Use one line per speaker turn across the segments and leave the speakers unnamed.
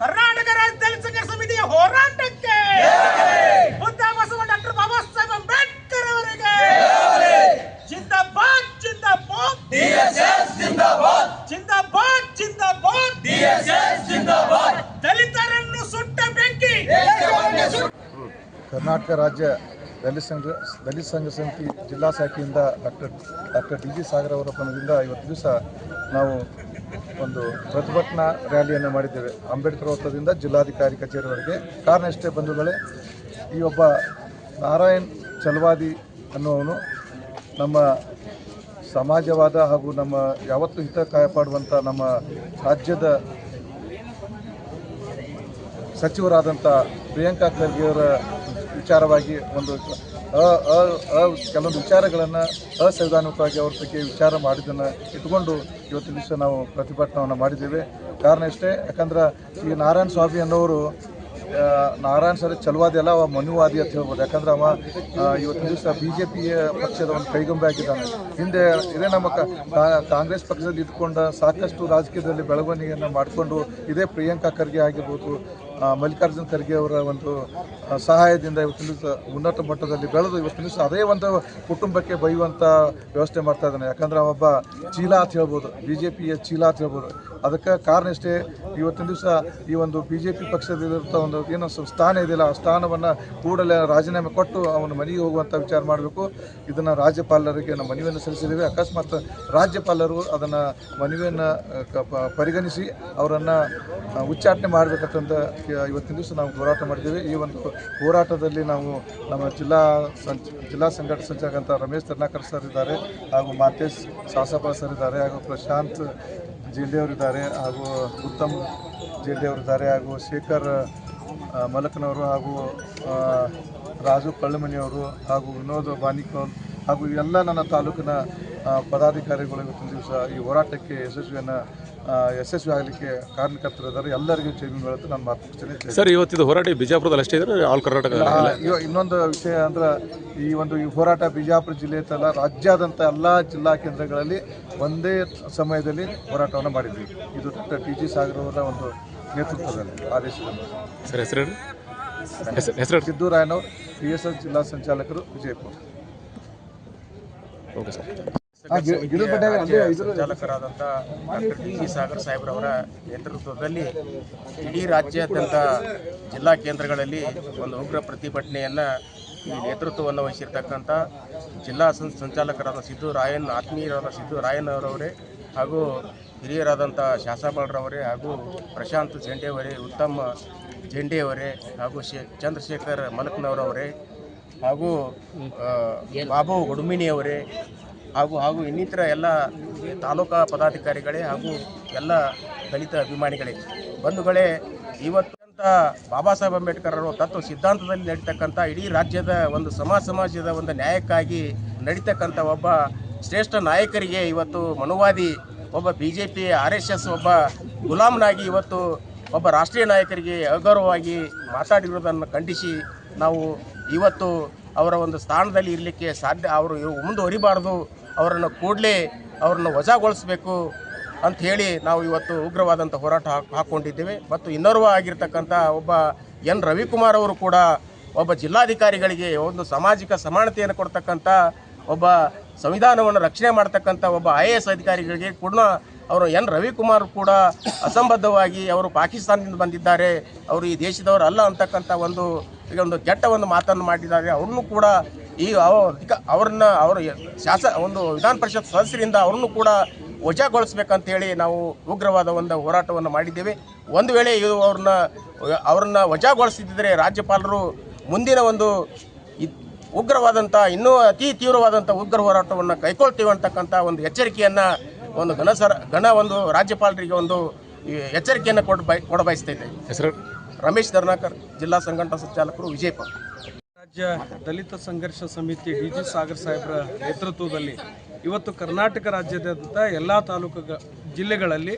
ಕರ್ನಾಟಕ ರಾಜ್ಯದಲ್ಲಿ ಸಂಘರ್ಷ ಸಮಿತಿಯ ಹೋರಾಟಕ್ಕೆ ಬುದ್ಧ ಬಸವ ಡಾಕ್ಟರ್ ಬಾಬಾ ಸಾಹೇಬ್ ಅಂಬೇಡ್ಕರ್ ಅವರಿಗೆ ಜಿಂದಾಬಾದ್ ಜಿಂದಾಬಾದ್ ಜಿಂದಾಬಾದ್ ಜಿಂದಾಬಾದ್.
ಕರ್ನಾಟಕ ರಾಜ್ಯ ದಲಿತ ಸಂಘ ದಲಿತ ಸಂಘ ಸಮಿತಿ ಜಿಲ್ಲಾ ಶಾಖೆಯಿಂದ doctor doctor D G Sagar ಅವರ ಪಣದಿಂದ ಇವತ್ತು ದಿವಸ ನಾವು ಒಂದು ಪ್ರತಿಭಟನಾ ರ್ಯಾಲಿಯನ್ನು ಮಾಡಿದ್ದೇವೆ. ಅಂಬೇಡ್ಕರ್ ವೃತ್ತದಿಂದ ಜಿಲ್ಲಾಧಿಕಾರಿ ಕಚೇರಿವರೆಗೆ. ಕಾರಣ ಇಷ್ಟೇ ಬಂಧುಗಳೇ, ಈ ಒಬ್ಬ ನಾರಾಯಣ್ ಚಲವಾದಿ ಅನ್ನುವನು ನಮ್ಮ ಸಮಾಜವಾದ ಹಾಗೂ ನಮ್ಮ ಯಾವತ್ತೂ ಹಿತ ಕಾಪಾಡುವಂಥ ನಮ್ಮ ರಾಜ್ಯದ ಸಚಿವರಾದಂಥ ಪ್ರಿಯಾಂಕಾ ಖರ್ಗೆಯವರ ವಿಚಾರವಾಗಿ ಒಂದು ಅ, ಅ- ಕೆಲವೊಂದು ವಿಚಾರಗಳನ್ನು ಅಸಂವಿಧಾನಿಕವಾಗಿ ಅವ್ರ ಬಗ್ಗೆ ವಿಚಾರ ಮಾಡಿದ್ದನ್ನು ಇಟ್ಕೊಂಡು ಇವತ್ತಿನ ದಿವಸ ನಾವು ಪ್ರತಿಭಟನೆಯನ್ನು ಮಾಡಿದ್ದೇವೆ. ಕಾರಣ ಇಷ್ಟೇ, ಯಾಕಂದ್ರೆ ಈ ನಾರಾಯಣ ಸ್ವಾಮಿ ಅನ್ನೋರು ನಾರಾಯಣ ಸರ್ ಚಲುವಾದಿ ಅಲ್ಲ, ಅವ ಮನುವಾದಿ ಅಂತ ಹೇಳ್ಬೋದು. ಯಾಕಂದ್ರೆ ಅವ ಇವತ್ತಿನ ದಿವಸ ಬಿ ಜೆ ಪಿ ಪಕ್ಷದ ಒಂದು ಕೈಗೊಂಬೆ ಆಗಿದ್ದಾನೆ. ಹಿಂದೆ ಇದೇ ನಮ್ಮ ಕಾಂಗ್ರೆಸ್ ಪಕ್ಷದಲ್ಲಿ ಇದ್ಕೊಂಡ ಸಾಕಷ್ಟು ರಾಜಕೀಯದಲ್ಲಿ ಬೆಳವಣಿಗೆಯನ್ನು ಮಾಡಿಕೊಂಡು ಇದೇ ಪ್ರಿಯಾಂಕಾ ಖರ್ಗೆ ಆಗಿರ್ಬೋದು ಮಲ್ಲಿಕಾರ್ಜುನ್ ಖರ್ಗೆ ಅವರ ಒಂದು ಸಹಾಯದಿಂದ ಇವತ್ತು ದಿವಸ ಉನ್ನತ ಮಟ್ಟದಲ್ಲಿ ಬೆಳೆದು ಇವತ್ತು ದಿವಸ ಅದೇ ಒಂದು ಕುಟುಂಬಕ್ಕೆ ಬೈಯುವಂಥ ವ್ಯವಸ್ಥೆ ಮಾಡ್ತಾ ಇದ್ದಾನೆ. ಯಾಕಂದ್ರೆ ಅವೊಬ್ಬ ಚೀಲ ಅಂತ ಹೇಳ್ಬೋದು ಬಿ ಜೆ ಪಿಯ ಚೀಲ ಅಂತ ಹೇಳ್ಬೋದು. ಅದಕ್ಕೆ ಕಾರಣ ಇಷ್ಟೇ ಇವತ್ತಿನ ದಿವಸ ಈ ಒಂದು ಬಿ ಜೆ ಪಿ ಪಕ್ಷದಲ್ಲಿರುವಂಥ ಒಂದು ಏನೋ ಸ್ಥಾನ ಇದೆಯಲ್ಲ, ಆ ಸ್ಥಾನವನ್ನು ಕೂಡಲೇ ರಾಜೀನಾಮೆ ಕೊಟ್ಟು ಅವನು ಮನೆಗೆ ಹೋಗುವಂಥ ವಿಚಾರ ಮಾಡಬೇಕು. ಇದನ್ನು ರಾಜ್ಯಪಾಲರಿಗೆ ನಮ್ಮ ಮನವಿಯನ್ನು ಸಲ್ಲಿಸಿದ್ದೇವೆ. ಅಕಸ್ಮಾತ್ ರಾಜ್ಯಪಾಲರು ಅದನ್ನು ಮನವಿಯನ್ನು ಪರಿಗಣಿಸಿ ಅವರನ್ನು ಉಚ್ಚಾಟನೆ ಮಾಡಬೇಕಂತ ಇವತ್ತಿನ ದಿವಸ ನಾವು ಹೋರಾಟ ಮಾಡಿದ್ದೇವೆ. ಈ ಒಂದು ಹೋರಾಟದಲ್ಲಿ ನಾವು ನಮ್ಮ ಜಿಲ್ಲಾ ಸಂಚ, ಜಿಲ್ಲಾ ಸಂಘಟನೆ ಸಂಚಾಲಕ ರಮೇಶ್ ತರ್ನಾಕರ್ ಸರ್ ಇದ್ದಾರೆ ಹಾಗೂ ಮಾತೇಶ್ ಸಾಸಪ್ಪ ಸರ್ ಇದ್ದಾರೆ ಹಾಗೂ ಪ್ರಶಾಂತ್ ಇದ್ದಾರೆ ಹಾಗೂ ಉತ್ತಮ್ ಇದ್ದಾರೆ ಹಾಗೂ ಶೇಖರ್ ಮಲಕನವರು ಹಾಗೂ ರಾಜು ಕಳ್ಳಮನಿಯವರು ಹಾಗೂ ವಿನೋದ್ ಬಾನಿಕೋಲ್ ಹಾಗೂ ಎಲ್ಲ ನನ್ನ ತಾಲೂಕಿನ ಪದಾಧಿಕಾರಿಗಳು ಇವತ್ತಿನ ದಿವಸ ಈ ಹೋರಾಟಕ್ಕೆ ಯಶಸ್ವಿಯನ್ನು ಯಶಸ್ವಿ ಆಗಲಿಕ್ಕೆ ಕಾರಣಕರ್ತರಿದ್ದಾರೆ ಎಲ್ಲರಿಗೂ ಜೈ ಭೀಮ್ ಹೇಳುತ್ತೆ ನಾನು ಮಾತು ಸರ್ ಇವತ್ತು
ಸರ್ ಇವತ್ತಿದು ಹೋರಾಟ ಬಿಜಾಪುರದಲ್ಲಿ ಅಷ್ಟೇ ಇದ್ರೆ ಆಲ್ ಕರ್ನಾಟಕ
ಇನ್ನೊಂದು ವಿಷಯ ಅಂದ್ರೆ ಈ ಒಂದು ಈ ಹೋರಾಟ ಬಿಜಾಪುರ ಜಿಲ್ಲೆ ತಲ್ಲ ರಾಜ್ಯಾದ್ಯಂತ ಎಲ್ಲ ಜಿಲ್ಲಾ ಕೇಂದ್ರಗಳಲ್ಲಿ ಒಂದೇ ಸಮಯದಲ್ಲಿ ಹೋರಾಟವನ್ನು ಮಾಡಿದ್ವಿ. ಇದು ಡಾಕ್ಟರ್ ಟಿ ಜಿ ಸಾಗರ್ ಅವರ ಒಂದು ನೇತೃತ್ವದಲ್ಲಿ ಆದೇಶದಲ್ಲಿ.
ಸರ್ ಹೆಸರು ಹೆಸರು ಸಿದ್ದು ಹೇಳಿ.
ಬಿ ಪಿ ಎಸ್ ಎಸ್ ಜಿಲ್ಲಾ ಸಂಚಾಲಕರು Vijayapura.
Okay sir.
ಸಂಚಾಲಕರಾದಂಥ doctor D G Sagar ಸಾಹೇಬ್ರವರ ನೇತೃತ್ವದಲ್ಲಿ ಇಡೀ ರಾಜ್ಯಾದ್ಯಂತ ಜಿಲ್ಲಾ ಕೇಂದ್ರಗಳಲ್ಲಿ ಒಂದು ಉಗ್ರ ಪ್ರತಿಭಟನೆಯನ್ನು ಈ ನೇತೃತ್ವವನ್ನು ವಹಿಸಿರ್ತಕ್ಕಂಥ ಜಿಲ್ಲಾ ಸಂಚಾಲಕರಾದ ಸಿದ್ದು ರಾಯನ್ ಆತ್ಮೀಯರಾದ ಸಿದ್ದು ರಾಯನ್ ಅವರವರೇ ಹಾಗೂ ಹಿರಿಯರಾದಂಥ ಶಾಸಬಾಳ್ರವರೇ ಹಾಗೂ ಪ್ರಶಾಂತ್ ಜೆಂಡೆಯವರೇ ಉತ್ತಮ್ ಜೆಂಡೆಯವರೇ ಹಾಗೂ ಶೇ ಚಂದ್ರಶೇಖರ್ ಮಲಕ್ನವರವರೇ ಹಾಗೂ ಬಾಬು ಗುಡುಮಿನಿಯವರೇ ಹಾಗೂ ಹಾಗೂ ಇನ್ನಿತರ ಎಲ್ಲ ತಾಲೂಕಾ ಪದಾಧಿಕಾರಿಗಳೇ ಹಾಗೂ ಎಲ್ಲ ದಲಿತ ಅಭಿಮಾನಿಗಳೇ. ಬಂಧುಗಳೇ, ಇವತ್ತು ಬಾಬಾ ಸಾಹೇಬ್ ಅಂಬೇಡ್ಕರ್ ಅವರು ತತ್ವ ಸಿದ್ಧಾಂತದಲ್ಲಿ ನಡೀತಕ್ಕಂಥ ಇಡೀ ರಾಜ್ಯದ ಒಂದು ಸಮಾಜ ಸಮಾಜದ ಒಂದು ನ್ಯಾಯಕ್ಕಾಗಿ ನಡೀತಕ್ಕಂಥ ಒಬ್ಬ ಶ್ರೇಷ್ಠ ನಾಯಕರಿಗೆ ಇವತ್ತು ಮನುವಾದಿ, ಒಬ್ಬ B J P R S S, ಒಬ್ಬ ಗುಲಾಮನಾಗಿ ಇವತ್ತು ಒಬ್ಬ ರಾಷ್ಟ್ರೀಯ ನಾಯಕರಿಗೆ ಅಗೌರವವಾಗಿ ಮಾತಾಡಿರುವುದನ್ನು ಖಂಡಿಸಿ ನಾವು ಇವತ್ತು ಅವರ ಒಂದು ಸ್ಥಾನದಲ್ಲಿ ಇರಲಿಕ್ಕೆ ಸಾಧ್ಯ, ಅವರು ಮುಂದುವರಿಬಾರ್ದು ಅವರನ್ನು ಕೂಡಲೇ ಅವರನ್ನು ವಜಾಗೊಳಿಸಬೇಕು ಅಂತ ಹೇಳಿ ನಾವು ಇವತ್ತು ಉಗ್ರವಾದಂಥ ಹೋರಾಟ ಹಾಕ್- ಹಾಕ್ಕೊಂಡಿದ್ದೇವೆ. ಮತ್ತು ಇನ್ನೋರ್ವ ಆಗಿರ್ತಕ್ಕಂಥ ಒಬ್ಬ ಎನ್. ರವಿಕುಮಾರ್ ಅವರು ಕೂಡ ಒಬ್ಬ ಜಿಲ್ಲಾಧಿಕಾರಿಗಳಿಗೆ ಒಂದು ಸಾಮಾಜಿಕ ಸಮಾನತೆಯನ್ನು ಕೊಡ್ತಕ್ಕಂಥ ಒಬ್ಬ ಸಂವಿಧಾನವನ್ನು ರಕ್ಷಣೆ ಮಾಡ್ತಕ್ಕಂಥ ಒಬ್ಬ ಐ ಎ ಎಸ್ ಅಧಿಕಾರಿಗಳಿಗೆ ಕೂಡ ಅವರು ಎನ್. ರವಿಕುಮಾರ್ ಕೂಡ ಅಸಂಬದ್ಧವಾಗಿ ಅವರು ಪಾಕಿಸ್ತಾನದಿಂದ ಬಂದಿದ್ದಾರೆ. ಅವರು ಈ ದೇಶದವರು ಅಲ್ಲ ಅಂತಕ್ಕಂಥ ಒಂದು, ಈಗ ಒಂದು ಕೆಟ್ಟ ಒಂದು ಮಾತನ್ನು ಮಾಡಿದ್ದಾರೆ. ಅವ್ರನ್ನೂ ಕೂಡ ಈ ಅವ- ಅಧಿಕ- ಅವ್ರನ್ನ ಅವರು ಶಾಸ ಒಂದು ವಿಧಾನ ಪರಿಷತ್ ಸದಸ್ಯರಿಂದ ಅವ್ರನ್ನು ಕೂಡ ವಜಾಗೊಳಿಸ್ಬೇಕಂತೇಳಿ ನಾವು ಉಗ್ರವಾದ ಒಂದು ಹೋರಾಟವನ್ನು ಮಾಡಿದ್ದೇವೆ. ಒಂದು ವೇಳೆ ಇದು ಅವ್ರನ್ನ ಅವ್ರನ್ನ ವಜಾಗೊಳಿಸಿದ್ದರೆ ರಾಜ್ಯಪಾಲರು ಮುಂದಿನ ಒಂದು ಉಗ್ರವಾದಂಥ ಇನ್ನೂ ಅತಿ ತೀವ್ರವಾದಂಥ ಉಗ್ರ ಹೋರಾಟವನ್ನು ಕೈಗೊಳ್ತೀವಿ ಅಂತಕ್ಕಂಥ ಒಂದು ಎಚ್ಚರಿಕೆಯನ್ನು ಒಂದು ಘನ ಸರ ಘನ ಒಂದು ರಾಜ್ಯಪಾಲರಿಗೆ ಒಂದು ಎಚ್ಚರಿಕೆಯನ್ನು ಕೊಡ ಬಯ ಕೊಡ ಬಯಸ್ತೈತೆ
ಹೆಸರು?
ರಮೇಶ್ ಧರ್ನಾಕರ್ ಜಿಲ್ಲಾ ಸಂಘಟನಾ ಸಂಚಾಲಕರು ವಿಜಯಪುರ.
ರಾಜ್ಯ ದಲಿತ ಸಂಘರ್ಷ ಸಮಿತಿ ಡಿ ಜಿ ಸಾಗರ್ ಸಾಹೇಬ್ರ ನೇತೃತ್ವದಲ್ಲಿ ಇವತ್ತು ಕರ್ನಾಟಕ ರಾಜ್ಯಾದ್ಯಂತ ಎಲ್ಲ ತಾಲೂಕು ಜಿಲ್ಲೆಗಳಲ್ಲಿ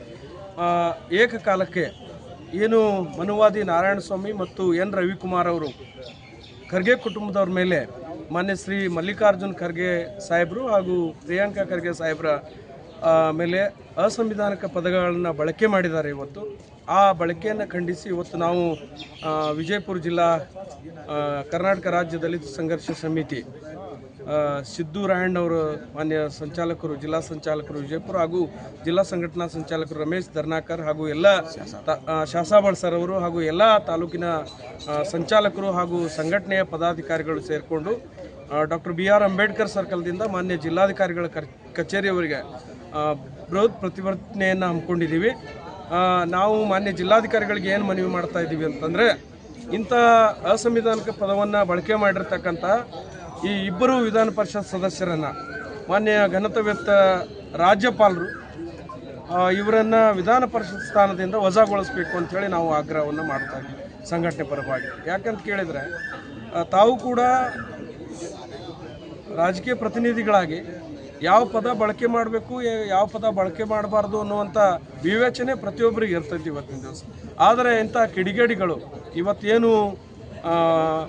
ಏಕಕಾಲಕ್ಕೆ ಏನು ಮನುವಾದಿ ನಾರಾಯಣಸ್ವಾಮಿ ಮತ್ತು ಎನ್ ರವಿಕುಮಾರ್ ಅವರು ಖರ್ಗೆ ಕುಟುಂಬದವ್ರ ಮೇಲೆ ಮಾನ್ಯ ಶ್ರೀ ಮಲ್ಲಿಕಾರ್ಜುನ್ ಖರ್ಗೆ ಸಾಹೇಬರು ಹಾಗೂ ಪ್ರಿಯಾಂಕಾ ಖರ್ಗೆ ಸಾಹೇಬ್ರ ಆ, ಮೇಲೆ ಅಸಂವಿಧಾನಿಕ ಪದಗಳನ್ನು ಬಳಕೆ ಮಾಡಿದ್ದಾರೆ ಇವತ್ತು. ಆ ಬಳಕೆಯನ್ನು ಖಂಡಿಸಿ ಇವತ್ತು ನಾವು ವಿಜಯಪುರ ಜಿಲ್ಲಾ ಕರ್ನಾಟಕ ರಾಜ್ಯ ದಲಿತ ಸಂಘರ್ಷ ಸಮಿತಿ ಸಿದ್ದು ರಾಯಣ್ಣವರು ಮಾನ್ಯ ಸಂಚಾಲಕರು ಜಿಲ್ಲಾ ಸಂಚಾಲಕರು ವಿಜಯಪುರ ಹಾಗೂ ಜಿಲ್ಲಾ ಸಂಘಟನಾ ಸಂಚಾಲಕರು ರಮೇಶ್ ಧರ್ನಾಕರ್ ಹಾಗೂ ಎಲ್ಲ ಶಾಸಾಬಾಳ್ ಸರ್ ಅವರು ಹಾಗೂ ಎಲ್ಲ ತಾಲೂಕಿನ ಸಂಚಾಲಕರು ಹಾಗೂ ಸಂಘಟನೆಯ ಪದಾಧಿಕಾರಿಗಳು ಸೇರಿಕೊಂಡು ಡಾಕ್ಟರ್ ಬಿ ಆರ್ ಅಂಬೇಡ್ಕರ್ ಸರ್ಕಲ್ದಿಂದ ಮಾನ್ಯ ಜಿಲ್ಲಾಧಿಕಾರಿಗಳ ಕರ್ ಕಚೇರಿಯವರಿಗೆ ಬೃಹತ್ ಪ್ರತಿಭಟನೆಯನ್ನು ಹಮ್ಮಿಕೊಂಡಿದ್ದೀವಿ. ನಾವು ಮಾನ್ಯ ಜಿಲ್ಲಾಧಿಕಾರಿಗಳಿಗೆ ಏನು ಮನವಿ ಮಾಡ್ತಾ ಇದ್ದೀವಿ ಅಂತಂದರೆ, ಇಂಥ ಅಸಂವಿಧಾನಿಕ ಪದವನ್ನು ಬಳಕೆ ಮಾಡಿರ್ತಕ್ಕಂಥ ಈ ಇಬ್ಬರು ವಿಧಾನ ಪರಿಷತ್ ಸದಸ್ಯರನ್ನು, ಮಾನ್ಯ ಘನತವ್ಯಕ್ತ ರಾಜ್ಯಪಾಲರು ಇವರನ್ನು ವಿಧಾನ ಪರಿಷತ್ ಸ್ಥಾನದಿಂದ ವಜಾಗೊಳಿಸಬೇಕು ಅಂಥೇಳಿ ನಾವು ಆಗ್ರಹವನ್ನು ಮಾಡ್ತಾ ಇದ್ದೀವಿ ಸಂಘಟನೆ ಪರವಾಗಿ. ಯಾಕಂತ ಕೇಳಿದರೆ ತಾವು ಕೂಡ ರಾಜಕೀಯ ಪ್ರತಿನಿಧಿಗಳಾಗಿ ಯಾವ ಪದ ಬಳಕೆ ಮಾಡಬೇಕು ಯಾವ ಪದ ಬಳಕೆ ಮಾಡಬಾರ್ದು ಅನ್ನುವಂಥ ವಿವೇಚನೆ ಪ್ರತಿಯೊಬ್ಬರಿಗೆ ಇರ್ತೈತಿ ಇವತ್ತಿನ ದಿವಸ. ಆದರೆ ಇಂಥ ಕಿಡಿಗೇಡಿಗಳು ಇವತ್ತೇನು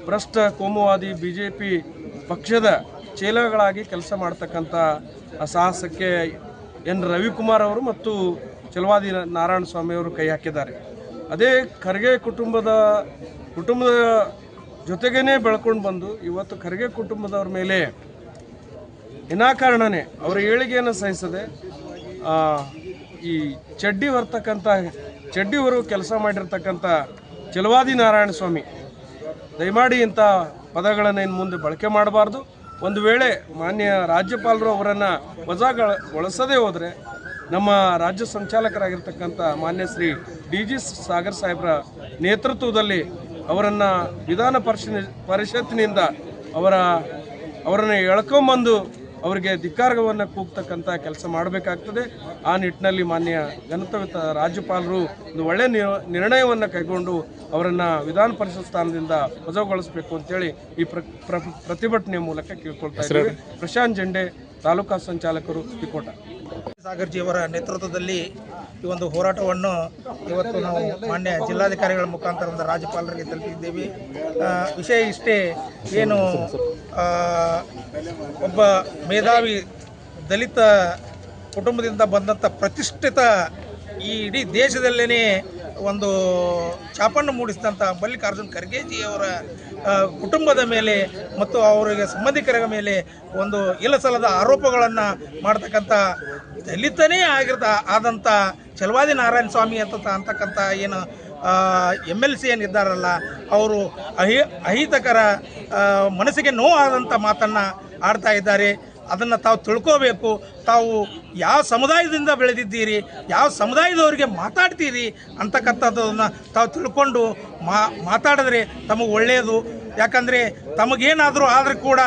ಭ್ರಷ್ಟ, ಕೋಮುವಾದಿ ಬಿ ಜೆ ಪಿ ಪಕ್ಷದ ಚೇಲಗಳಾಗಿ ಕೆಲಸ ಮಾಡ್ತಕ್ಕಂಥ ಸಾಹಸಕ್ಕೆ ಎನ್. ರವಿಕುಮಾರ್ ಅವರು ಮತ್ತು ಚಲವಾದಿ ನಾರಾಯಣ ಸ್ವಾಮಿ ಅವರು ಕೈ ಹಾಕಿದ್ದಾರೆ. ಅದೇ ಖರ್ಗೆ ಕುಟುಂಬದ ಕುಟುಂಬದ ಜೊತೆಗೇ ಬೆಳ್ಕೊಂಡು ಬಂದು ಇವತ್ತು ಖರ್ಗೆ ಕುಟುಂಬದವ್ರ ಮೇಲೆ ವಿನಾಕಾರಣನೇ ಅವರ ಏಳಿಗೆಯನ್ನು ಸಹಿಸದೆ ಈ ಚಡ್ಡಿ ಹೊರ್ತಕ್ಕಂಥ ಚಡ್ಡಿವರು ಕೆಲಸ ಮಾಡಿರ್ತಕ್ಕಂಥ ಚಲವಾದಿ ನಾರಾಯಣ ಸ್ವಾಮಿ, ದಯಮಾಡಿ ಇಂಥ ಪದಗಳನ್ನು ಇನ್ನು ಮುಂದೆ ಬಳಕೆ ಮಾಡಬಾರ್ದು. ಒಂದು ವೇಳೆ ಮಾನ್ಯ ರಾಜ್ಯಪಾಲರು ಅವರನ್ನು ವಜಾಗೊಳಿಸದೇ ಹೋದರೆ, ನಮ್ಮ ರಾಜ್ಯ ಸಂಚಾಲಕರಾಗಿರ್ತಕ್ಕಂಥ ಮಾನ್ಯ ಶ್ರೀ ಡಿ ಜಿ ಸಾಗರ್ ಸಾಹೇಬ್ರ ನೇತೃತ್ವದಲ್ಲಿ ಅವರನ್ನು ವಿಧಾನ ಪರಿಷತ್ ಪರಿಷತ್ತಿನಿಂದ ಅವರ, ಅವರನ್ನು ಎಳ್ಕೊಂಬಂದು ಅವರಿಗೆ ಧಿಕ್ಕಾರವನ್ನು ಕೂಗ್ತಕ್ಕಂಥ ಕೆಲಸ ಮಾಡಬೇಕಾಗ್ತದೆ. ಆ ನಿಟ್ಟಿನಲ್ಲಿ ಮಾನ್ಯ ಗಣತವಿತ ರಾಜ್ಯಪಾಲರು ಒಂದು ಒಳ್ಳೆಯ ನಿರ್- ನಿರ್ಣಯವನ್ನು ಕೈಗೊಂಡು ಅವರನ್ನು ವಿಧಾನ ಪರಿಷತ್ ಸ್ಥಾನದಿಂದ ವಜಾಗೊಳಿಸಬೇಕು ಅಂತೇಳಿ ಈ ಪ್ರ ಪ್ರ- ಪ್ರತಿಭಟನೆ ಮೂಲಕ ಕೇಳ್ಕೊಳ್ತಾ ಇದ್ದೀವಿ. ಪ್ರಶಾಂತ್ ಜಂಡೆ ತಾಲೂಕಾ ಸಂಚಾಲಕರು ತ್ರಿಕೋಟ
ಸಾಗರ್ಜಿ ಅವರ ನೇತೃತ್ವದಲ್ಲಿ ಈ ಒಂದು ಹೋರಾಟವನ್ನು ಇವತ್ತು ನಾವು ಮಾನ್ಯ ಜಿಲ್ಲಾಧಿಕಾರಿಗಳ ಮುಖಾಂತರ ಒಂದು ರಾಜ್ಯಪಾಲರಿಗೆ ತಲುಪಿದ್ದೇವೆ. ವಿಷಯ ಇಷ್ಟೇ, ಏನು ಒಬ್ಬ ಮೇಧಾವಿ ದಲಿತ ಕುಟುಂಬದಿಂದ ಬಂದಂಥ ಪ್ರತಿಷ್ಠಿತ ಈ ಇಡೀ ದೇಶದಲ್ಲೇ ಒಂದು ಚಾಪನ್ನು ಮೂಡಿಸಿದಂಥ ಮಲ್ಲಿಕಾರ್ಜುನ್ ಖರ್ಗೆಜಿಯವರ ಕುಟುಂಬದ ಮೇಲೆ ಮತ್ತು ಅವರಿಗೆ ಸಂಬಂಧಿಕರ ಮೇಲೆ ಒಂದು ಇಲ್ಲಸಲ್ಲದ ಆರೋಪಗಳನ್ನು ಮಾಡ್ತಕ್ಕಂಥ ದಲಿತನೇ ಆಗಿರ್ತ ಆದಂಥ ಚಲವಾದಿ ನಾರಾಯಣ ಸ್ವಾಮಿ ಅಂತ ಅಂತಕ್ಕಂಥ ಏನು ಎಂ ಎಲ್ ಸಿ ಏನಿದ್ದಾರಲ್ಲ ಅವರು ಅಹಿ, ಅಹಿತಕರ ಮನಸ್ಸಿಗೆ ನೋವಾದಂಥ ಮಾತನ್ನು ಆಡ್ತಾ ಇದ್ದಾರೆ. ಅದನ್ನು ತಾವು ತಿಳ್ಕೋಬೇಕು. ತಾವು ಯಾವ ಸಮುದಾಯದಿಂದ ಬೆಳೆದಿದ್ದೀರಿ, ಯಾವ ಸಮುದಾಯದವರಿಗೆ ಮಾತಾಡ್ತೀರಿ ಅಂತಕ್ಕಂಥದ್ದನ್ನು ತಾವು ತಿಳ್ಕೊಂಡು ಮಾತಾಡಿದ್ರೆ ತಮಗೆ ಒಳ್ಳೆಯದು ಯಾಕಂದರೆ ತಮಗೇನಾದರೂ ಆದರೂ ಕೂಡ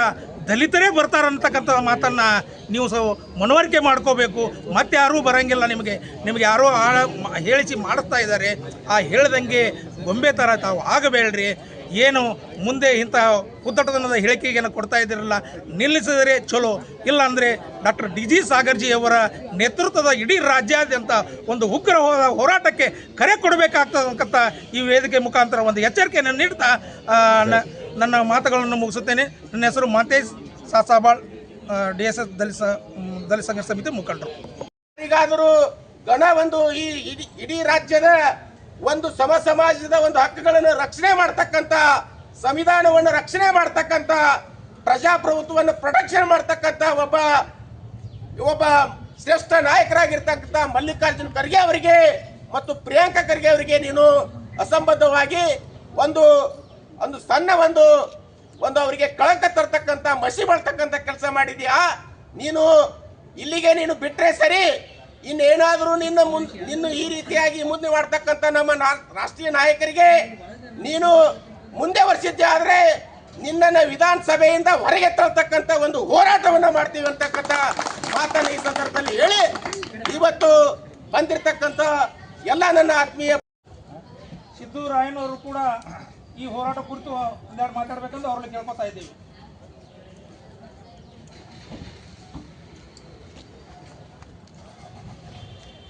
ದಲಿತರೇ ಬರ್ತಾರಂತಕ್ಕಂಥ ಮಾತನ್ನು ನೀವು ಸೊ, ಮನವರಿಕೆ ಮಾಡ್ಕೋಬೇಕು. ಮತ್ತೆ ಯಾರೂ ಬರೋಂಗಿಲ್ಲ ನಿಮಗೆ. ನಿಮಗೆ ಯಾರೋ ಹೇಳಿಸಿ ಮಾಡಿಸ್ತಾ ಇದ್ದಾರೆ. ಆ ಹೇಳ್ದಂಗೆ ಗೊಂಬೆ ಥರ ತಾವು ಆಗಬೇಡ್ರಿ. ಏನು ಮುಂದೆ ಇಂತಹ ಉದ್ದಟತನದ ಹೇಳಿಕೆಗೇನು ಕೊಡ್ತಾ ಇದ್ದಿರಲ್ಲ, ನಿಲ್ಲಿಸಿದರೆ ಚಲೋ. ಇಲ್ಲಾಂದರೆ ಡಾಕ್ಟರ್ ಡಿ ಜಿ ಸಾಗರ್ಜಿ ಅವರ ನೇತೃತ್ವದ ಇಡೀ ರಾಜ್ಯಾದ್ಯಂತ ಒಂದು ಉಗ್ರ ಹೋರಾಟಕ್ಕೆ ಕರೆ ಕೊಡಬೇಕಾಗ್ತದಂತ ಈ ವೇದಿಕೆ ಮುಖಾಂತರ ಒಂದು ಎಚ್ಚರಿಕೆಯನ್ನು ನೀಡ್ತಾ ನನ್ನ ಮಾತುಗಳನ್ನು ಮುಗಿಸುತ್ತೇನೆ. ನನ್ನ ಹೆಸರು Matesh Sasabal D S S Dalit Dalit Sangha Samiti ಮುಖಂಡರು.
ಈಗಾದರೂ ಗಣ ಒಂದು ಈ ಇಡೀ ರಾಜ್ಯದ ಒಂದು ಸಮ ಸಮಾಜದ ಒಂದು ಹಕ್ಕುಗಳನ್ನು ರಕ್ಷಣೆ ಮಾಡ್ತಕ್ಕಂಥ, ಸಂವಿಧಾನವನ್ನು ರಕ್ಷಣೆ ಮಾಡ್ತಕ್ಕಂಥ, ಪ್ರಜಾಪ್ರಭುತ್ವವನ್ನು ಪ್ರೊಟೆಕ್ಷನ್ ಮಾಡ್ತಕ್ಕಂಥ ಒಬ್ಬ ಒಬ್ಬ ಶ್ರೇಷ್ಠ ನಾಯಕರಾಗಿರ್ತಕ್ಕಂಥ ಮಲ್ಲಿಕಾರ್ಜುನ್ ಖರ್ಗೆ ಅವರಿಗೆ ಮತ್ತು ಪ್ರಿಯಾಂಕಾ ಖರ್ಗೆ ಅವರಿಗೆ ನೀನು ಅಸಂಬದ್ಧವಾಗಿ ಒಂದು ಒಂದು ಸಣ್ಣ ಒಂದು ಒಂದು ಅವರಿಗೆ ಕಳಂಕ ತರ್ತಕ್ಕಂಥ, ಮಸಿ ಮಾಡ್ತಕ್ಕಂಥ ಕೆಲಸ ಮಾಡಿದ್ಯಾ? ನೀನು ಇಲ್ಲಿಗೆ ನೀನು ಬಿಟ್ಟರೆ ಸರಿ ಇನ್ನೇನಾದರೂ ನಿನ್ನ ಮುನ್, ನಿನ್ನ ಈ ರೀತಿಯಾಗಿ ಮುಂದೆ ಮಾಡ್ತಕ್ಕಂಥ ನಮ್ಮ ರಾಷ್ಟ್ರೀಯ ನಾಯಕರಿಗೆ ನೀನು ಮುಂದೆ ವರ್ಷಿದ್ದೆ ಆದರೆ ನಿನ್ನನ್ನು ವಿಧಾನಸಭೆಯಿಂದ ಹೊರಗೆ ತರತಕ್ಕಂಥ ಒಂದು ಹೋರಾಟವನ್ನು ಮಾಡ್ತೀವಿ ಅಂತಕ್ಕಂಥ ಮಾತನ್ನು ಈ ಸಂದರ್ಭದಲ್ಲಿ ಹೇಳಿ. ಇವತ್ತು ಬಂದಿರತಕ್ಕಂಥ ಎಲ್ಲ ನನ್ನ ಆತ್ಮೀಯ
ಸಿದ್ದೂರಾಯನವರು ಕೂಡ ಈ ಹೋರಾಟ ಕುರಿತು ಮಾತಾಡಬೇಕಂದ್ರೆ ಅವ್ರಲ್ಲಿ ಕೇಳ್ಕೊತಾ ಇದ್ದೀವಿ.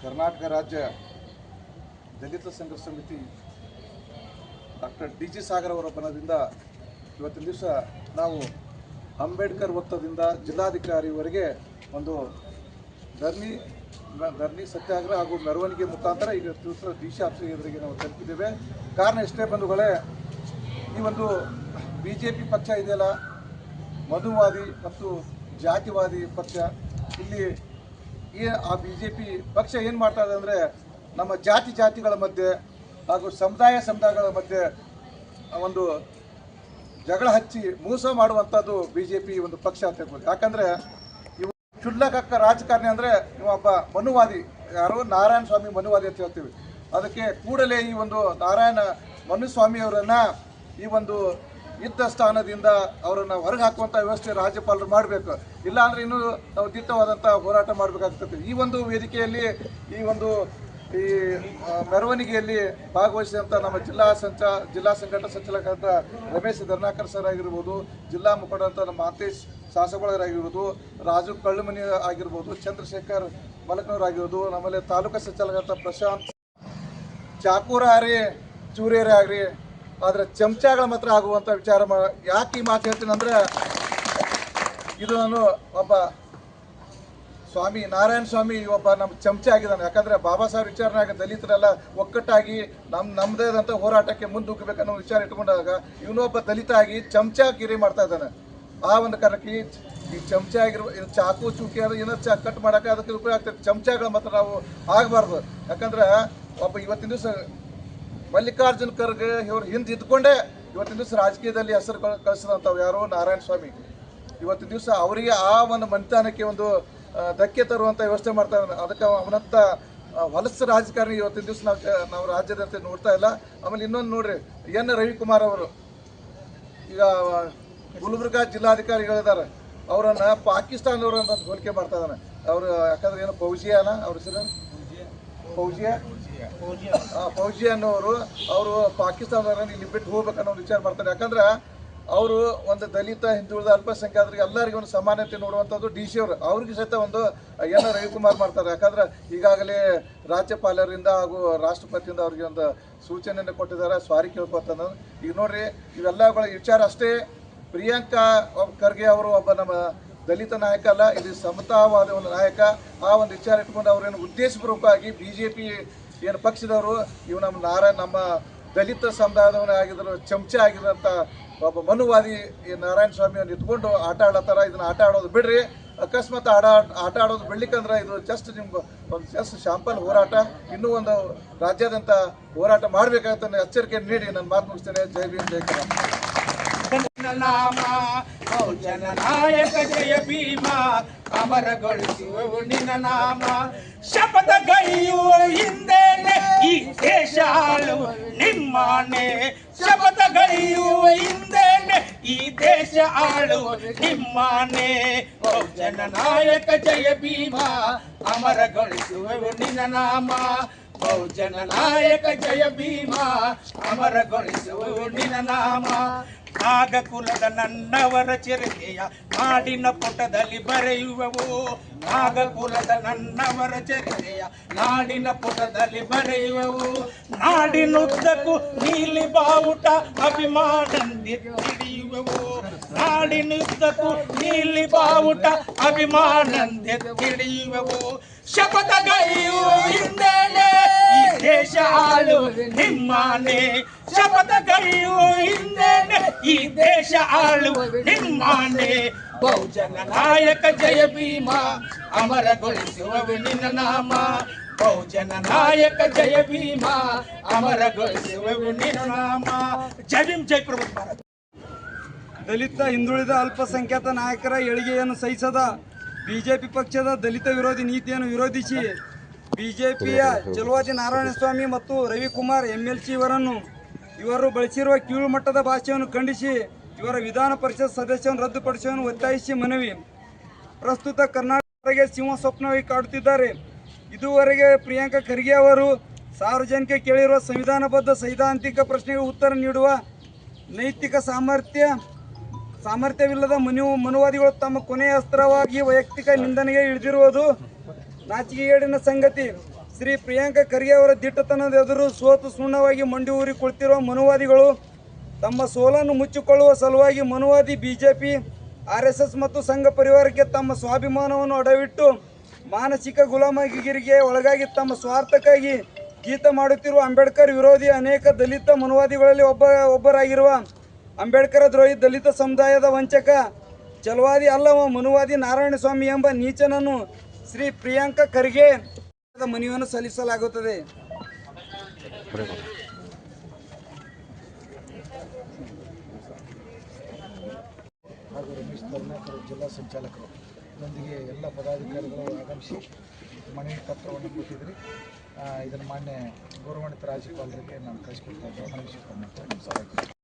ಕರ್ನಾಟಕ ರಾಜ್ಯ ದಲಿತ ಸಂಘರ್ಷ ಸಮಿತಿ ಡಾಕ್ಟರ್ ಡಿ ಜಿ ಸಾಗರ್ ಅವರ ಬನದಿಂದ ಇವತ್ತಿನ ದಿವಸ ನಾವು ಅಂಬೇಡ್ಕರ್ ವೃತ್ತದಿಂದ ಜಿಲ್ಲಾಧಿಕಾರಿವರೆಗೆ ಒಂದು ಧರ್ಮಿ ಧರ್ಮಿ ಸತ್ಯಾಗ್ರಹ ಹಾಗೂ ಮೆರವಣಿಗೆ ಮುಖಾಂತರ ಈಗ ದಿವಸ ಡಿ ಸಿ ಆಫೀಸ್ ಎದುರಿಗೆ ನಾವು ತಲುಪಿದ್ದೇವೆ. ಕಾರಣ ಎಷ್ಟೇ ಬಂಧುಗಳೇ, ಈ ಒಂದು ಬಿ ಜೆ ಪಿ ಪಕ್ಷ ಇದೆಯಲ್ಲ, ಮಧುವಾದಿ ಮತ್ತು ಜಾತಿವಾದಿ ಪಕ್ಷ, ಇಲ್ಲಿ ಈ ಆ ಬಿ ಜೆ ಪಿ ಪಕ್ಷ ಏನು ಮಾಡ್ತಾ ಇದೆ ಅಂದರೆ ನಮ್ಮ ಜಾತಿ ಜಾತಿಗಳ ಮಧ್ಯೆ ಹಾಗೂ ಸಮುದಾಯ ಸಮುದಾಯಗಳ ಮಧ್ಯೆ ಒಂದು ಜಗಳ ಹಚ್ಚಿ ಮೋಸ ಮಾಡುವಂಥದ್ದು ಬಿ ಜೆ ಪಿ ಒಂದು ಪಕ್ಷ ಅಂತ ಹೇಳ್ಬೋದು. ಯಾಕಂದರೆ ಇವು ಕ್ಷುಲ್ಲಕಕ್ಕ ರಾಜಕಾರಣಿ ಅಂದರೆ ಒಬ್ಬ ಮನುವಾದಿ, ಯಾರು ನಾರಾಯಣ ಸ್ವಾಮಿ ಮನುವಾದಿ ಅಂತ ಹೇಳ್ತೀವಿ. ಅದಕ್ಕೆ ಕೂಡಲೇ ಈ ಒಂದು ನಾರಾಯಣ ಮನುಸ್ವಾಮಿ ಅವರನ್ನ ಈ ಒಂದು ಇದ್ದ ಸ್ಥಾನದಿಂದ ಅವರನ್ನು ಹೊರಗೆ ಹಾಕುವಂಥ ವ್ಯವಸ್ಥೆ ರಾಜ್ಯಪಾಲರು ಮಾಡಬೇಕು. ಇಲ್ಲ ಅಂದ್ರೆ ಇನ್ನೂ ನಾವು ದಿಟ್ಟವಾದಂಥ ಹೋರಾಟ ಮಾಡಬೇಕಾಗ್ತದೆ. ಈ ಒಂದು ವೇದಿಕೆಯಲ್ಲಿ, ಈ ಒಂದು, ಈ ಮೆರವಣಿಗೆಯಲ್ಲಿ ಭಾಗವಹಿಸಿದಂಥ ನಮ್ಮ ಜಿಲ್ಲಾ ಸಂಚ, ಜಿಲ್ಲಾ ಸಂಘಟನಾ ಸಂಚಾಲಕರಾದ ರಮೇಶ್ ಧರ್ನಾಕರ್ ಸರ್ ಆಗಿರ್ಬೋದು, ಜಿಲ್ಲಾ ಮುಖಂಡಂಥ ನಮ್ಮ ಮಾತೇಶ್ ಶಾಸಕರಾಗಿರ್ಬೋದು, ರಾಜು ಕಳ್ಳುಮನಿ ಆಗಿರ್ಬೋದು, ಚಂದ್ರಶೇಖರ್ ಮಲಕ್ನವ್ರು ಆಗಿರ್ಬೋದು, ನಮ್ಮಲ್ಲಿ ತಾಲೂಕಾ ಸಂಚಾಲಕರಂತ ಪ್ರಶಾಂತ್ ಚಾಕೂರ ಆಗ್ರಿ ಚೂರೇರಿ ಆಗ್ರಿ ಆದ್ರೆ ಚಮಚಗಳ ಮಾತ್ರ ಆಗುವಂಥ ವಿಚಾರ ಮಾ ಯಾಕೆ ಈ ಮಾತು ಹೇಳ್ತೀನಿ ಅಂದ್ರೆ ಇದು ನಾನು ಒಬ್ಬ ಸ್ವಾಮಿ, ನಾರಾಯಣ ಸ್ವಾಮಿ ಒಬ್ಬ ನಮ್ಮ ಚಮಚೆ ಆಗಿದ್ದಾನೆ. ಯಾಕಂದ್ರೆ ಬಾಬಾ ಸಾಹೇಬ್ ವಿಚಾರನಾಗ ದಲಿತರೆಲ್ಲ ಒಕ್ಕಟ್ಟಾಗಿ ನಮ್ಮ ನಮ್ಮದೇ ಆದಂಥ ಹೋರಾಟಕ್ಕೆ ಮುಂದೂಕಬೇಕನ್ನೋ ವಿಚಾರ ಇಟ್ಕೊಂಡಾಗ ಇವನೊಬ್ಬ ದಲಿತ ಆಗಿ ಚಮಚ ಗಿರಿ ಮಾಡ್ತಾ ಇದ್ದಾನೆ. ಆ ಒಂದು ಕಾರಣಕ್ಕೆ ಈ- ಈ ಚಮಚ ಆಗಿರುವ ಇದು ಚಾಕು ಚೂಕಿ ಅದು ಏನೋ ಚಾ ಕಟ್ ಮಾಡೋಕೆ ಅದಕ್ಕೆ ಉಪಯೋಗ ಆಗ್ತದೆ ಚಮಚಗಳು ಮಾತ್ರ ನಾವು ಆಗಬಾರ್ದು. ಯಾಕಂದ್ರೆ ಒಬ್ಬ ಇವತ್ತಿನ ದಿವಸ ಮಲ್ಲಿಕಾರ್ಜುನ್ ಖರ್ಗೆ ಇವ್ರು ಹಿಂದೆ ಇದ್ಕೊಂಡೇ, ಇವತ್ತಿನ ದಿವಸ ರಾಜಕೀಯದಲ್ಲಿ ಹೆಸರು ಕಳಿಸಿದಂಥವು ಯಾರು? ನಾರಾಯಣ ಸ್ವಾಮಿ. ಇವತ್ತಿನ ದಿವಸ ಅವರಿಗೆ ಆ ಒಂದು ಮನೆತನಕ್ಕೆ ಒಂದು ಧಕ್ಕೆ ತರುವಂಥ ವ್ಯವಸ್ಥೆ ಮಾಡ್ತಾ ಇದ್ದಾನೆ ಅದಕ್ಕೆ ವಲಸ ಹೊಲಸು ರಾಜಕಾರಣಿ ಇವತ್ತಿನ ದಿವಸ ನಾವು ನಾವು ರಾಜ್ಯದಂತೆ ನೋಡ್ತಾ ಇಲ್ಲ. ಆಮೇಲೆ ಇನ್ನೊಂದು ನೋಡ್ರಿ, ಎನ್ ರವಿಕುಮಾರ್ ಅವರು. ಈಗ ಗುಲ್ಬರ್ಗಾ ಜಿಲ್ಲಾಧಿಕಾರಿಗಳಿದ್ದಾರೆ ಅವರನ್ನ ಪಾಕಿಸ್ತಾನದವರು ಅಂತ ಹೋಲಿಕೆ ಮಾಡ್ತಾ ಇದ್ದಾನೆ ಅವರು ಯಾಕಂದ್ರೆ ಏನು ಫೌಜಿಯಾನ ಅವ್ರ ಹೆಸರು ಫೌಜಿಯಾ. ಫೌಜಿ ಅನ್ನೋರು ಅವರು ಪಾಕಿಸ್ತಾನದವ್ರನ್ನ ಇಲ್ಲಿ ಬಿಟ್ಟು ಹೋಗ್ಬೇಕನ್ನೋ ವಿಚಾರ ಮಾಡ್ತಾರೆ. ಯಾಕಂದ್ರೆ ಅವರು ಒಂದು ದಲಿತ, ಹಿಂದುಳಿದ, ಅಲ್ಪಸಂಖ್ಯಾತರಿಗೆ ಎಲ್ಲರಿಗೂ ಒಂದು ಸಮಾನತೆ ನೋಡುವಂಥದ್ದು ಡಿ ಸಿ ಅವರು. ಅವ್ರಿಗೆ ಸಹಿತ ಒಂದು ಎನ್ ರವಿಕುಮಾರ್ ಮಾಡ್ತಾರೆ. ಯಾಕಂದ್ರೆ ಈಗಾಗಲೇ ರಾಜ್ಯಪಾಲರಿಂದ ಹಾಗೂ ರಾಷ್ಟ್ರಪತಿಯಿಂದ ಅವ್ರಿಗೆ ಒಂದು ಸೂಚನೆಯನ್ನು ಕೊಟ್ಟಿದ್ದಾರೆ. ಸ್ವಾರಿ ಕೇಳ್ಕೊತಂದ್ರೆ ಈಗ ನೋಡ್ರಿ, ಇವೆಲ್ಲಗಳ ವಿಚಾರ ಅಷ್ಟೇ. ಪ್ರಿಯಾಂಕಾ ಖರ್ಗೆ ಅವರು ಒಬ್ಬ ನಮ್ಮ ದಲಿತ ನಾಯಕ ಅಲ್ಲ. ಇದು ಸಮತಾವಾದ ಒಂದು ನಾಯಕ. ಆ ಒಂದು ವಿಚಾರ ಇಟ್ಕೊಂಡು ಅವ್ರೇನು ಉದ್ದೇಶಪೂರ್ವಕವಾಗಿ ಬಿ ಜೆ ಪಿ ಏನು ಪಕ್ಷದವರು, ಇವು ನಮ್ಮ ನಾರಾಯಣ ನಮ್ಮ ದಲಿತ ಸಮುದಾಯದವನೇ ಆಗಿದ್ರು, ಚಮಚೆ ಆಗಿರೋಂಥ ಒಬ್ಬ ಮನುವಾದಿ ಈ ನಾರಾಯಣ ಸ್ವಾಮಿಯನ್ನು ಇಟ್ಕೊಂಡು ಆಟ ಆಡತ್ತಾರ, ಇದನ್ನ ಆಟ ಆಡೋದು ಬಿಡ್ರಿ. ಅಕಸ್ಮಾತ್ ಆಡ, ಆಟ ಆಡೋದು ಬಿಡ್ಲಿಕ್ಕಂದ್ರೆ ಇದು ಜಸ್ಟ್ ನಿಮ್ಗೆ ಒಂದು ಜಸ್ಟ್ ಶಾಂಪಲ್ ಹೋರಾಟ, ಇನ್ನೂ ಒಂದು ರಾಜ್ಯಾದ್ಯಂತ ಹೋರಾಟ ಮಾಡಬೇಕಾಗತ್ತೆ ಎಚ್ಚರಿಕೆ ನೀಡಿ, ನನ್ನ ಮಾತು ಮುಗಿಸ್ತೇನೆ. ಜೈ ಭೀಮ್, ಜೈ ಕರ್ನಾಟಕ.
ನಾಮ ಬಹುಜನ ನಾಯಕ ಜಯ ಭೀಮ ಅಮರಗೊಳಿಸುವವು ನಿನ್ನ ನಾಮ. ಶಪಥ ಗೈಯುವ ಹಿಂದೇನೆ ಈ ದೇಶ ಆಳುವ ನಿಮ್ಮನೆ. ಶಪಥ ಗೈಯುವ ಹಿಂದೇನೆ ಈ ದೇಶ ಆಳುವ ನಿಮ್ಮನೆ. ಬಹುಜನ ನಾಯಕ ಜಯ ಭೀಮ ಅಮರಗೊಳಿಸುವವು ನಿನ್ನ ನಾಮ. ಬಹುಜನ ನಾಯಕ ಜಯ ಭೀಮ ಅಮರಗೊಳಿಸುವವು ನಿನ್ನ ನಾಮ. ನಾಗಕುಲದ ನನ್ನವರ ಚರಿತೆಯ ನಾಡಿನ ಪುಟದಲ್ಲಿ ಬರೆಯುವವು. ನಾಗಕುಲದ ನನ್ನವರ ಚರಿತೆಯ ನಾಡಿನ ಪುಟದಲ್ಲಿ ಬರೆಯುವವು. ನಾಡಿನುದ್ದಕ್ಕೂ ನೀಲಿ ಬಾವುಟ ಅಭಿಮಾನ ಹಿಡಿಯುವವು ನಾಡಿನುದ್ದಕ್ಕೂ ನೀಲಿ ಬಾವುಟ ಅಭಿಮಾನಂದಿ ಶಪಥ ಹಿಂದೇನೆ ದೇಶ ಆಳು ನಿಮ್ಮನೆ. ಕೈಯು ಹಿಂದೇನೆ ಈ ದೇಶ ಆಳು ನಿಮ್ಮನೆ. ಬಹುಜನ ನಾಯಕ ಜಯ ಭೀಮ, ಅಮರಗೊಳಿಸುವವು ನಿನ್ನ ನಾಮ. ಬಹುಜನ ನಾಯಕ ಜಯ ಭೀಮ, ಅಮರಗೊಳಿಸುವವು ನಿನ್ನ ನಾಮ. ಜಯ ಭೀಮ್ ಪ್ರಭು ಭಾರತ.
ದಲಿತ, ಹಿಂದುಳಿದ ಅಲ್ಪಸಂಖ್ಯಾತ ನಾಯಕರ ಏಳಿಗೆಯನ್ನು ಸಹಿಸದ ಬಿಜೆಪಿ ಪಕ್ಷದ ದಲಿತ ವಿರೋಧಿ ನೀತಿಯನ್ನು ವಿರೋಧಿಸಿ ಬಿಜೆಪಿಯ ಚಲುವಾದಿ ನಾರಾಯಣಸ್ವಾಮಿ ಮತ್ತು ರವಿಕುಮಾರ್ ಎಂ ಎಲ್ ಸಿ ಇವರನ್ನು ಇವರು ಬಳಸಿರುವ ಕೀಳು ಮಟ್ಟದ ಭಾಷೆಯನ್ನು ಖಂಡಿಸಿ ಇವರ ವಿಧಾನ ಪರಿಷತ್ ಸದಸ್ಯವನ್ನು ರದ್ದುಪಡಿಸುವನ್ನು ಒತ್ತಾಯಿಸಿ ಮನವಿ. ಪ್ರಸ್ತುತ ಕರ್ನಾಟಕಕ್ಕೆ ಸಿಂಹ ಸ್ವಪ್ನವಾಗಿ ಕಾಡುತ್ತಿದ್ದಾರೆ. ಇದುವರೆಗೆ ಪ್ರಿಯಾಂಕಾ ಖರ್ಗೆ ಅವರು ಸಾರ್ವಜನಿಕ ಕೇಳಿರುವ ಸಂವಿಧಾನಬದ್ಧ ಸೈದ್ಧಾಂತಿಕ ಪ್ರಶ್ನೆಗೆ ಉತ್ತರ ನೀಡುವ ನೈತಿಕ ಸಾಮರ್ಥ್ಯ ಸಾಮರ್ಥ್ಯವಿಲ್ಲದ ಮನು ಮನುವಾದಿಗಳು ತಮ್ಮ ಕೊನೆಯ ಅಸ್ತ್ರವಾಗಿ ವೈಯಕ್ತಿಕ ನಿಂದನೆಗೆ ಇಳಿದಿರುವುದು ನಾಚಿಕೆಗೇಡಿನ ಸಂಗತಿ. ಶ್ರೀ ಪ್ರಿಯಾಂಕಾ ಖರ್ಗೆ ಅವರ ದಿಟ್ಟತನದ ಎದುರು ಸೋತು ಸುಣ್ಣವಾಗಿ ಮಂಡಿ ಊರಿ ಕುಳಿತಿರುವ ಮನುವಾದಿಗಳು ತಮ್ಮ ಸೋಲನ್ನು ಮುಚ್ಚಿಕೊಳ್ಳುವ ಸಲುವಾಗಿ ಮನುವಾದಿ ಬಿಜೆಪಿ, ಆರ್ ಮತ್ತು ಸಂಘ ಪರಿವಾರಕ್ಕೆ ತಮ್ಮ ಸ್ವಾಭಿಮಾನವನ್ನು ಅಡವಿಟ್ಟು ಮಾನಸಿಕ ಗುಲಾಮಗಿರಿಗೆ ಒಳಗಾಗಿ ತಮ್ಮ ಸ್ವಾರ್ಥಕ್ಕಾಗಿ ಗೀತ ಮಾಡುತ್ತಿರುವ ಅಂಬೇಡ್ಕರ್ ವಿರೋಧಿ ಅನೇಕ ದಲಿತ ಮನುವಾದಿಗಳಲ್ಲಿ ಒಬ್ಬ, ಒಬ್ಬರಾಗಿರುವ ಅಂಬೇಡ್ಕರ್ ದ್ರೋಹಿ ದಲಿತ ಸಮುದಾಯದ ವಂಚಕ ಚಲವಾದಿ ಅಲ್ಲವ ಮನುವಾದಿ ನಾರಾಯಣಸ್ವಾಮಿ ಎಂಬ ನೀಚನನ್ನು ಶ್ರೀ ಪ್ರಿಯಾಂಕ ಖರ್ಗೆ ಮನವಿಯನ್ನು ಸಲ್ಲಿಸಲಾಗುತ್ತದೆ.
ಹಾಗೂ ರಮೇಶ್ ಕರ್ನಾಟಕ ಜಿಲ್ಲಾ ಸಂಚಾಲಕರು ಇದರೊಂದಿಗೆ ಎಲ್ಲ ಪದಾಧಿಕಾರಿಗಳು ಆಗಮಿಸಿ ಮನವಿ ಪತ್ರವನ್ನು ಕೊಟ್ಟಿದ್ರಿ. ಇದನ್ನು ಮಾನ್ಯ ಗೌರವಾನ್ವಿತ ರಾಜ್ಯಪಾಲರಿಗೆ ನಾನು ಕಳಿಸ್ಕೊಡ್ತಾ ಇದ್ದೇನೆ. ಮನವಿ ಕರ್ನಾಟಕ